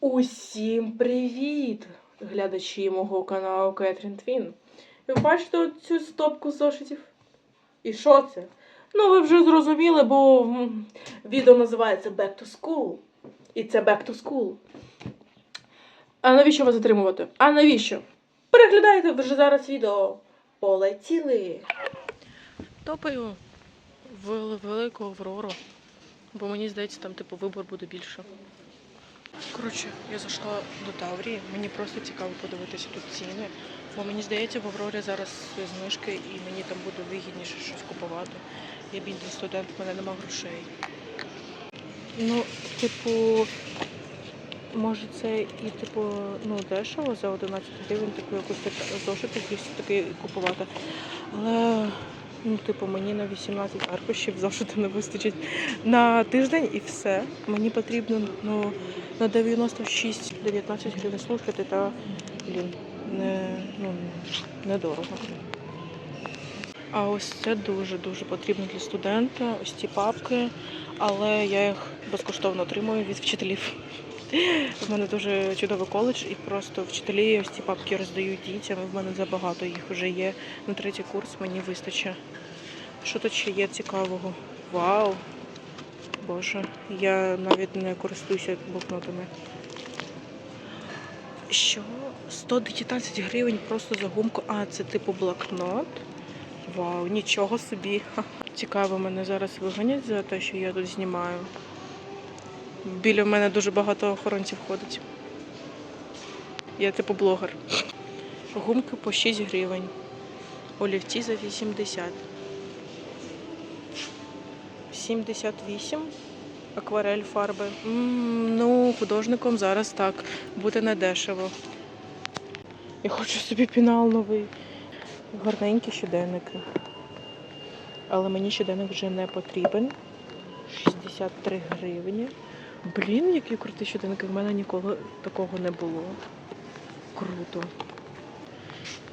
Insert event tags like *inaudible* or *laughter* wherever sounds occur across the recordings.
Усім привіт, глядачі мого каналу Кетрін Твін. Ви бачите цю стопку зошитів? І що це? Ну, ви вже зрозуміли, бо відео називається Back to School. І це Back to School. А навіщо вас затримувати? А навіщо? Переглядайте вже зараз відео. Полетіли. Топаю в велику Аврору, бо мені здається, там типу вибор буде більше. Коротше, я зайшла до Таврії, мені просто цікаво подивитися тут ціни. Бо мені здається, в Аврорі зараз знижки і мені там буде вигідніше щось купувати. Я бідний студент, в мене нема грошей. Ну, типу, може це і типу, ну, дешево за 11 гривень, таку якусь так- зошит якийсь такий купувати. Але ну, типу, мені на 18 аркушів зошиту не вистачить на тиждень і все. Мені потрібно ну, на 96-19 гривень слухати та блін, не, ну, недорого. А ось це дуже-дуже потрібно для студента, ось ці папки, але я їх безкоштовно отримую від вчителів. В мене дуже чудовий коледж, і просто вчителі ось ці папки роздають дітям. і В мене забагато їх вже є. На третій курс мені вистачить. Що тут ще є цікавого? Вау! Боже, я навіть не користуюся блокнотами. Що? 119 гривень просто за гумку. А, це типу блокнот. Вау, нічого собі. Цікаво, мене зараз виганять за те, що я тут знімаю. Біля мене дуже багато охоронців ходить. Я типу блогер. Гумки по 6 гривень. Олівці за 80. 78. Акварель фарби. М, ну, художником зараз так. Буде недешево. Я хочу собі пінал новий. Гарненькі щоденники. Але мені щоденник вже не потрібен. 63 гривні. Блін, які круті щоденники. В мене ніколи такого не було. Круто.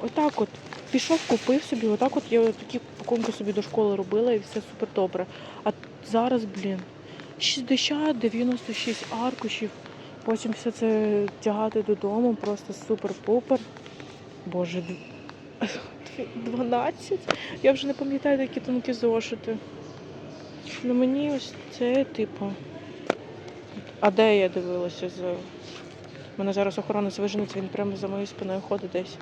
Отак от. Пішов, купив собі, отак от я такі пакунки собі до школи робила і все супер добре. А зараз, блін, 60-96 аркушів. Потім все це тягати додому, просто супер-пупер. Боже, 12? *laughs* Я вже не пам'ятаю, які тонкі зошити. Ну мені ось це, типу. А де я дивилася за. Мене зараз охоронець виженеться, він прямо за моєю спиною ходить десь.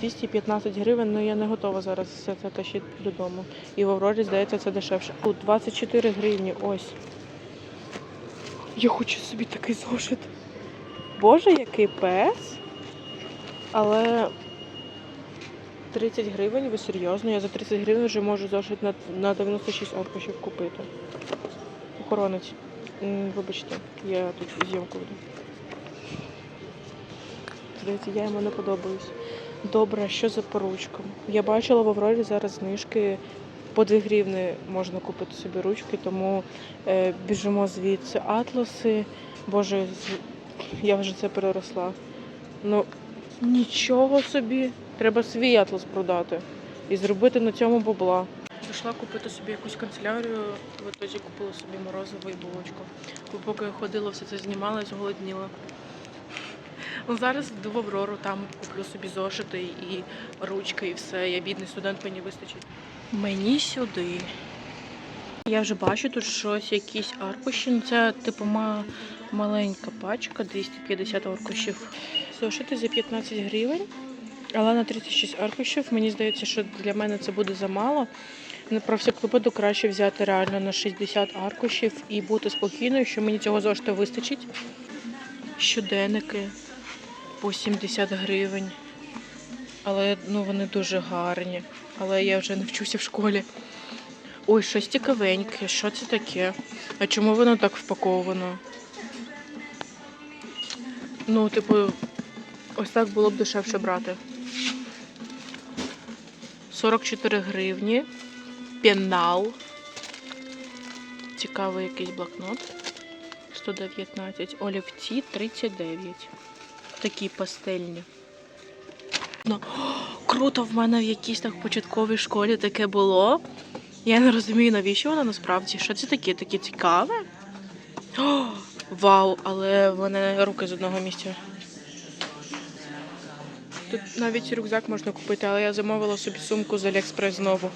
215 гривень, ну я не готова зараз все це тащити додому. І в Аврорі, здається, це дешевше. Тут 24 гривні, ось. Я хочу собі такий зошит. Боже, який пес. Але 30 гривень, ви серйозно? Я за 30 гривень вже можу зошит на, на 96 аркушів купити. Охоронець. Вибачте, я тут зйомку веду. Я йому не подобаюсь. Добре, що за поручка? Я бачила в Аврорі зараз знижки по 2 гривни можна купити собі ручки, тому е, біжимо звідси атласи. Боже, я вже це переросла. Ну, нічого собі. Треба свій атлас продати і зробити на цьому бабла. Пішла купити собі якусь канцелярію, в ітоді купила собі морозиво і булочку. Бо поки я ходила, все це знімала і зголодніла. Ну, зараз йду в Аврору, там куплю собі зошити і ручки, і все. Я бідний студент, мені вистачить. Мені сюди. Я вже бачу тут щось, якісь аркуші. Ну, Це типу ма- маленька пачка, 250 аркушів. Зошити за 15 гривень, але на 36 аркушів. Мені здається, що для мене це буде замало. Ну, Про всяк випадок краще взяти реально на 60 аркушів і бути спокійною, що мені цього зошиту вистачить. Щоденники по 70 гривень. Але ну, вони дуже гарні. Але я вже не вчуся в школі. Ой, щось цікавеньке. Що це таке? А чому воно так впаковано? Ну, типу, ось так було б дешевше брати. 44 гривні. Пенал. Цікавий якийсь блокнот. 119. Олівці 39. Такі пастельні. Ну, круто, в мене в якійсь так початковій школі таке було. Я не розумію, навіщо воно насправді. Що це таке? Таке цікаве? О, вау, але в мене руки з одного місця. Тут навіть рюкзак можна купити, але я замовила собі сумку з Аліекспрес знову.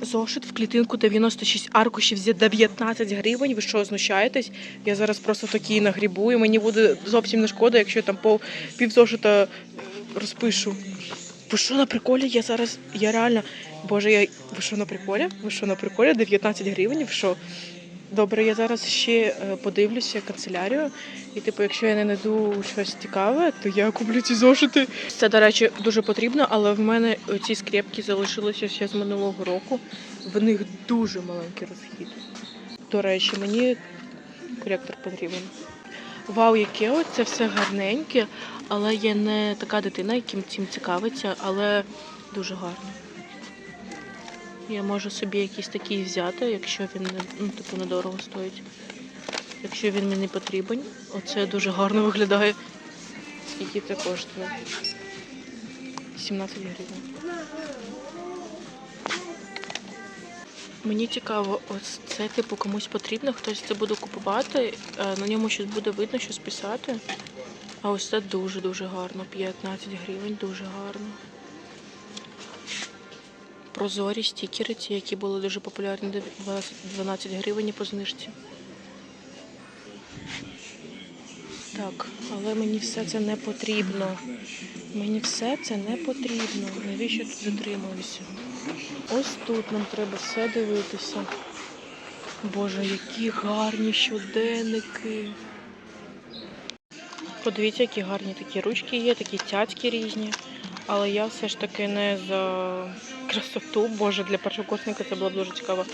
Зошит в клітинку 96 аркушів за 19 гривень. Ви що, знущаєтесь? Я зараз просто такі нагрібу, і мені буде зовсім не шкода, якщо я там пов пів зошита розпишу. Ви що на приколі? Я зараз. Я реально. Боже, я. Ви що на приколі? Ви що на приколі? 19 гривень? Ви що? Добре, я зараз ще е, подивлюся канцелярію. І, типу, якщо я не знайду щось цікаве, то я куплю ці зошити. Це, до речі, дуже потрібно, але в мене ці скрепки залишилися ще з минулого року. В них дуже маленький розхід. До речі, мені коректор потрібен. Вау, яке це все гарненьке, але я не така дитина, яким цим цікавиться, але дуже гарно. Я можу собі якийсь такий взяти, якщо він не ну, типу недорого стоїть. Якщо він мені потрібен, оце дуже гарно виглядає. Скільки це коштує? 17 гривень. Мені цікаво, ось це типу комусь потрібно, хтось це буде купувати, е, на ньому щось буде видно, щось писати. А ось це дуже-дуже гарно. 15 гривень, дуже гарно. Прозорі стікери, ці, які були дуже популярні, 12 гривень по знижці. Так, але мені все це не потрібно. Мені все це не потрібно. Навіщо тут затримуюся? Ось тут нам треба все дивитися. Боже, які гарні щоденники. Подивіться, які гарні такі ручки є, такі цяцьки різні. Але я все ж таки не за красоту. Боже, для першокурсника це було б дуже цікаво.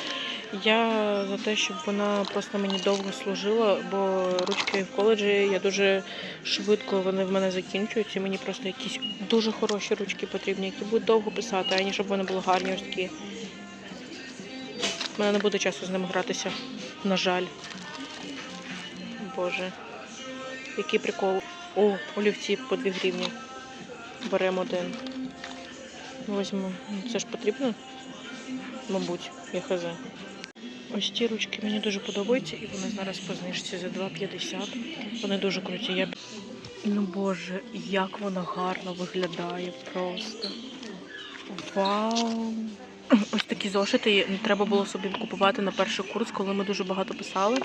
Я за те, щоб вона просто мені довго служила, бо ручки в коледжі я дуже швидко вони в мене закінчуються. і Мені просто якісь дуже хороші ручки потрібні, які будуть довго писати, ані щоб вони були гарні ось такі. У мене не буде часу з ними гратися. На жаль. Боже. Який прикол. О, олівці по 2 гривні. Беремо один. Возьму. Ну, Це ж потрібно? Мабуть, я хз. Ось ці ручки мені дуже подобаються, і вони зараз по знижці за 2,50. Вони дуже круті. Я... Ну боже, як вона гарно виглядає просто. Вау! Ось такі зошити треба було собі купувати на перший курс, коли ми дуже багато писали.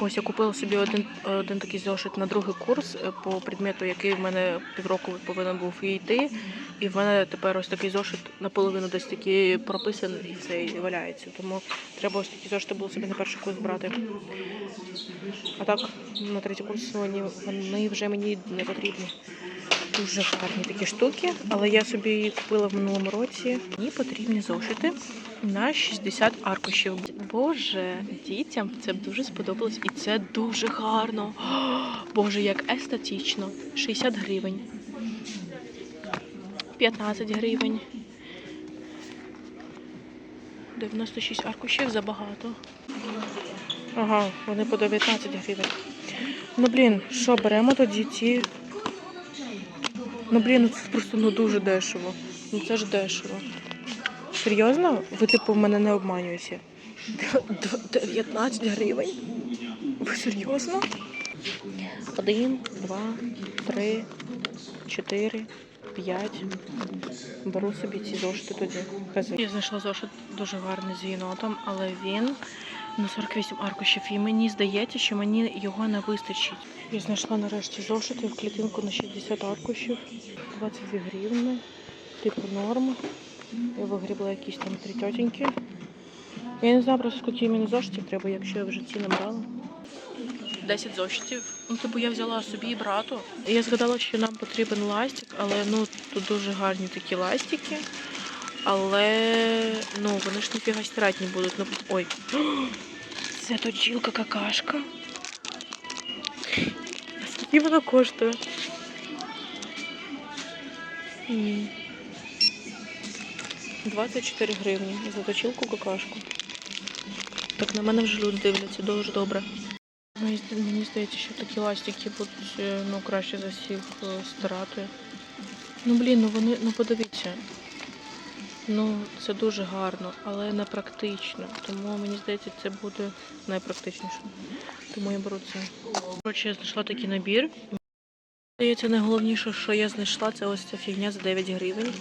Ось я купила собі один, один такий зошит на другий курс е, по предмету, який в мене півроку повинен був йти. І в мене тепер ось такий зошит наполовину десь такий прописаний і цей валяється. Тому треба ось такі зошити було собі на перший курс брати. А так, на третій курс вони, вони вже мені не потрібні. Дуже гарні такі штуки, але я собі її купила в минулому році. Мені потрібні зошити на 60 аркушів. Боже, дітям це б дуже сподобалось, і це дуже гарно. *gasps* Боже, як естетично. 60 гривень. 15 гривень. 96 аркушів забагато. Ага, вони по 19 гривень. Ну блін, що беремо тоді ці Ну блін, ну це просто ну дуже дешево. Ну це ж дешево. Серйозно? Ви типу мене не обманюєте? Д- 19 гривень? Ви серйозно? Один, два, три, чотири, п'ять. Беру собі ці зошити тоді. Я знайшла зошит дуже гарний з єнотом, але він на 48 аркушів. І мені здається, що мені його не вистачить. Я знайшла нарешті зошити в клітинку на 60 аркушів, 22 гривни, типу норм. Я вигрібла якісь там три тьотеньки. Я не знаю просто скільки мені зошитів треба, якщо я вже ці набрала. 10 зошитів. Ну, типу я взяла собі і брату. Я згадала, що нам потрібен ластик, але ну тут дуже гарні такі ластики. Але ну вони ж ніфіга стирати не будуть. Ну, ой. *gasps* Це точилка какашка. Скільки вона коштує? М. 24 гривні за точилку какашку. Так на мене вже люди дивляться дуже добре. Мені здається, що такі ластики будуть е, ну, краще за всіх е, стирати. Ну блін, ну вони, ну подивіться. Ну, це дуже гарно, але не практично. Тому мені здається, це буде найпрактичніше. Тому я беру це. Коротше, я знайшла такий набір. Здається, найголовніше, що я знайшла, це ось ця фігня за 9 гривень.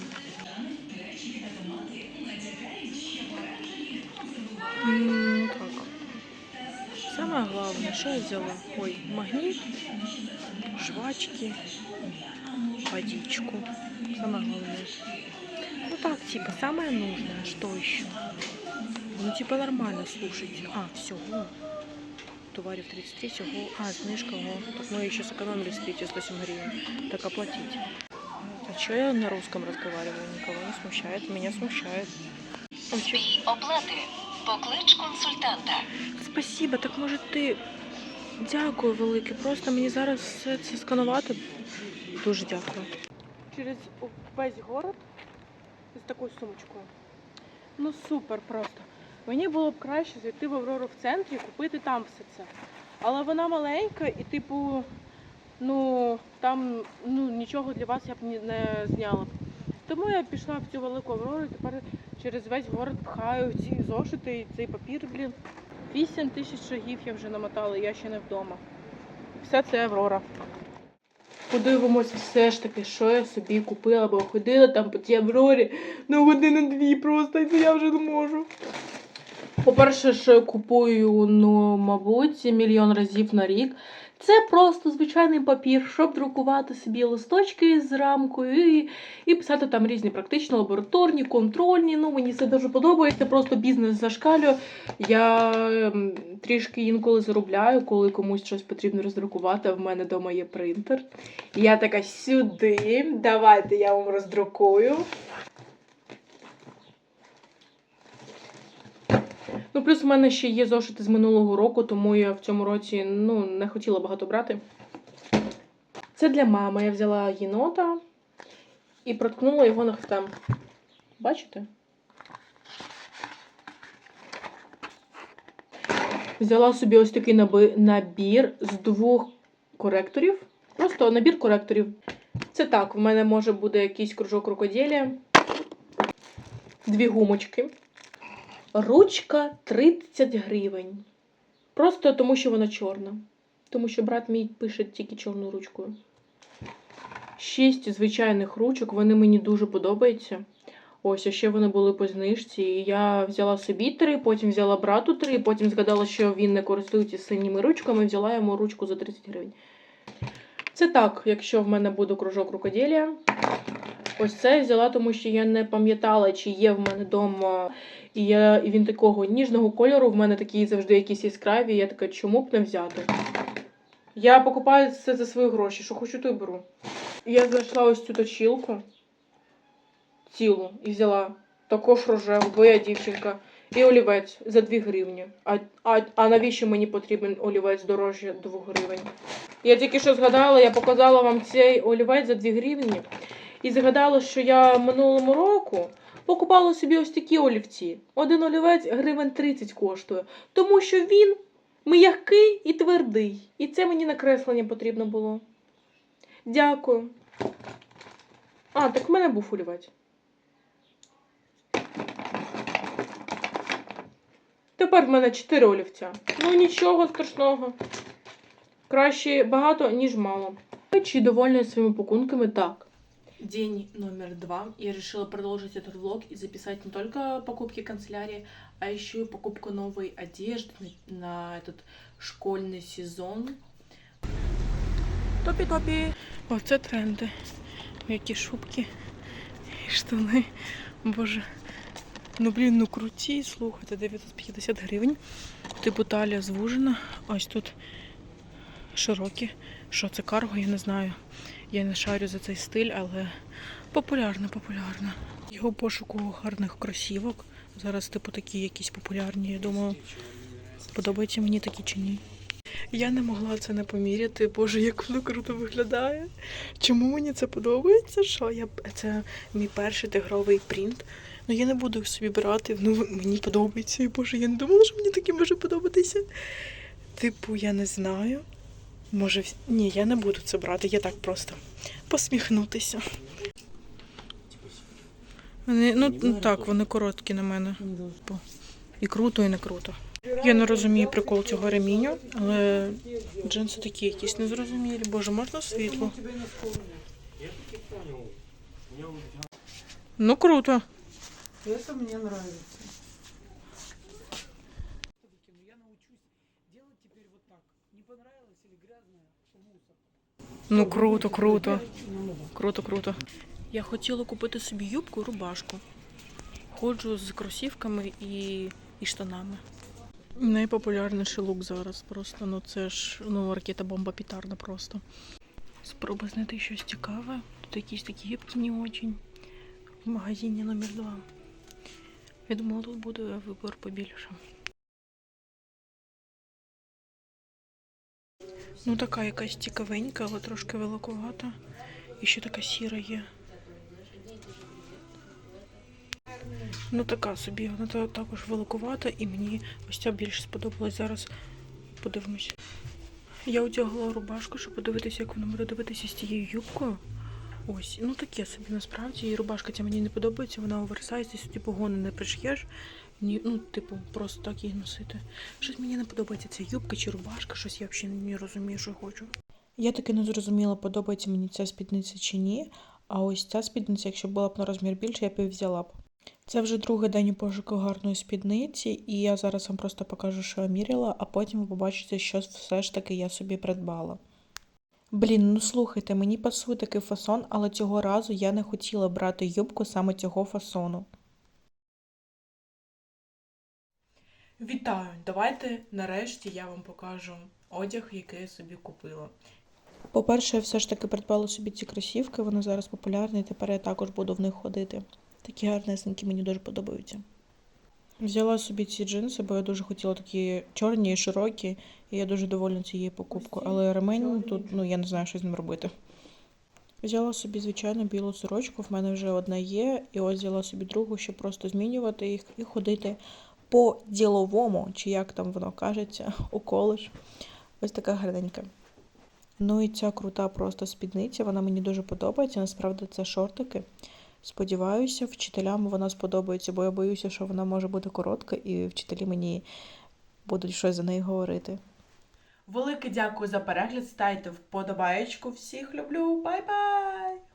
Так. Саме головне, що я взяла? Ой, магніт, жвачки, водичку. Самое главное Ну так, типа, самое нужное, что еще? Ну, типа, нормально, слушайте. А, всего. Товарів 33, всього. А, знижка, ого. Так мы еще сэкономили, смотрите, 107 гривен. Так оплатить. А что я на русском разговариваю? Никого не смущает? Меня смущает. Ой, чё- Збій оплати. Поклич консультанта. Спасибо, так може ти. Дякую велике. Просто мені зараз все це сканувати. Дуже дякую. Через весь город з такою сумочкою. Ну супер просто. Мені було б краще зайти в Аврору в центрі і купити там все це. Але вона маленька і, типу, ну там ну, нічого для вас я б не зняла. Тому я пішла в цю велику Аврору і тепер через весь город пхаю ці зошити і цей папір, блін. 8 тисяч шагів я вже намотала, я ще не вдома. Все це Аврора. Подивимося все ж таки, що я собі купила, бо ходила там по тій Аврорі на годину дві просто, і я вже не можу. По-перше, що я купую, ну, мабуть, мільйон разів на рік. Це просто звичайний папір, щоб друкувати собі листочки з рамкою і, і писати там різні практичні, лабораторні, контрольні. Ну, мені це дуже подобається, просто бізнес зашкалює. Я ем, трішки інколи заробляю, коли комусь щось потрібно роздрукувати, а в мене вдома є принтер. Я така сюди, давайте я вам роздрукую. Ну, плюс в мене ще є зошити з минулого року, тому я в цьому році ну, не хотіла багато брати. Це для мами. Я взяла єнота і проткнула його ногтем. Бачите? Взяла собі ось такий набір з двох коректорів. Просто набір коректорів. Це так, в мене може буде якийсь кружок рукоділля, дві гумочки. Ручка 30 гривень. Просто тому, що вона чорна. Тому що брат мій пише тільки чорною ручкою. Шість звичайних ручок, вони мені дуже подобаються. Ось, а ще вони були по знижці. І я взяла собі три, потім взяла брату три, потім згадала, що він не користується синіми ручками, взяла йому ручку за 30 гривень. Це так, якщо в мене буде кружок рукоділля. Ось це я взяла, тому що я не пам'ятала, чи є в мене вдома. І, я, і він такого ніжного кольору, в мене такі завжди якісь яскраві. Я така, чому б не взяти? Я покупаю це за свої гроші, що хочу, то й беру. Я знайшла ось цю точілку цілу і взяла також рожеву, бо я дівчинка. І олівець за 2 гривні. А, а, а навіщо мені потрібен олівець дорожче 2 гривень? Я тільки що згадала, я показала вам цей олівець за 2 гривні. І згадала, що я минулому року покупала собі ось такі олівці. Один олівець гривень 30 коштує. Тому що він м'який і твердий. І це мені на креслення потрібно було. Дякую. А, так в мене був олівець. Тепер в мене 4 олівця. Ну нічого страшного. Краще багато, ніж мало. Чи довольна своими покупками? Так. День номер два. Я решила продолжить этот влог и записать не только покупки канцелярии, а еще и покупку новой одежды на, на этот школьный сезон. Топі-топі. Оце тренди. Які шубки і штани. Боже. Ну, блін, ну круті, слухайте, 950 гривень. Типу талія звужена. Ось тут широкі. Що це карго, я не знаю. Я не шарю за цей стиль, але популярно, популярно. Його пошуку гарних кросівок. Зараз, типу, такі якісь популярні. Я думаю, подобається мені такі чи ні. Я не могла це не поміряти. Боже, як воно круто виглядає. Чому мені це подобається? Що я це мій перший тигровий принт. Ну я не буду собі брати. Ну мені подобається. Боже, я не думала, що мені таке може подобатися. Типу, я не знаю. Може, ні, я не буду це брати, я так просто посміхнутися. Вони, ну, так, вони короткі на мене. І круто, і не круто. Я не розумію прикол цього реміню, але джинси такі якісь незрозумілі. Боже, можна світло? Ну круто. Это мне нравится. Ну круто, круто. Круто, круто. Я хотіла купити собі юбку і рубашку. Ходжу з кросівками і, і штанами. Найпопулярніший лук зараз просто. Ну це ж ну, ракета бомба пітарна просто. Спробуй знайти щось цікаве. Тут якісь такі юбки не очень. В магазині номер 2. Я думала, тут буде вибір побільше. Ну, така якась цікавенька, але трошки великовата. І ще така сіра є. Ну, така собі, вона також великовата, і мені ось ця більше сподобалась. Зараз подивимось. Я одягла рубашку, щоб подивитися, як вона буде дивитися з цією юбкою. Ось, ну таке собі насправді. І рубашка ця мені не подобається, вона оверсайз, і сюди погони не приш'єш. Ні, ну, типу, просто так її носити. Щось мені не подобається ця юбка чи рубашка, щось я взагалі не розумію, що хочу. Я таки не зрозуміла, подобається мені ця спідниця чи ні. А ось ця спідниця, якщо була б на розмір більше, я б її взяла б. Це вже другий день у пошуку гарної спідниці, і я зараз вам просто покажу, що я міряла, а потім ви побачите, що все ж таки я собі придбала. Блін, ну слухайте, мені пасує такий фасон, але цього разу я не хотіла брати юбку саме цього фасону. Вітаю! Давайте нарешті я вам покажу одяг, який я собі купила. По-перше, я все ж таки придбала собі ці кросівки, вони зараз популярні, тепер я також буду в них ходити. Такі гарнесенькі мені дуже подобаються. Взяла собі ці джинси, бо я дуже хотіла такі чорні і широкі, і я дуже довольна цією покупкою. Але ремень тут, ну я не знаю, що з ним робити. Взяла собі звичайну білу сорочку, в мене вже одна є, і ось взяла собі другу, щоб просто змінювати їх і ходити по діловому, чи як там воно кажеться, *laughs* у коледж. Ось така гарненька. Ну і ця крута просто спідниця, вона мені дуже подобається. Насправді це шортики. Сподіваюся, вчителям вона сподобається, бо я боюся, що вона може бути коротка, і вчителі мені будуть щось за неї говорити. Велике дякую за перегляд. Ставте вподобаєчку. Всіх люблю. Бай-бай!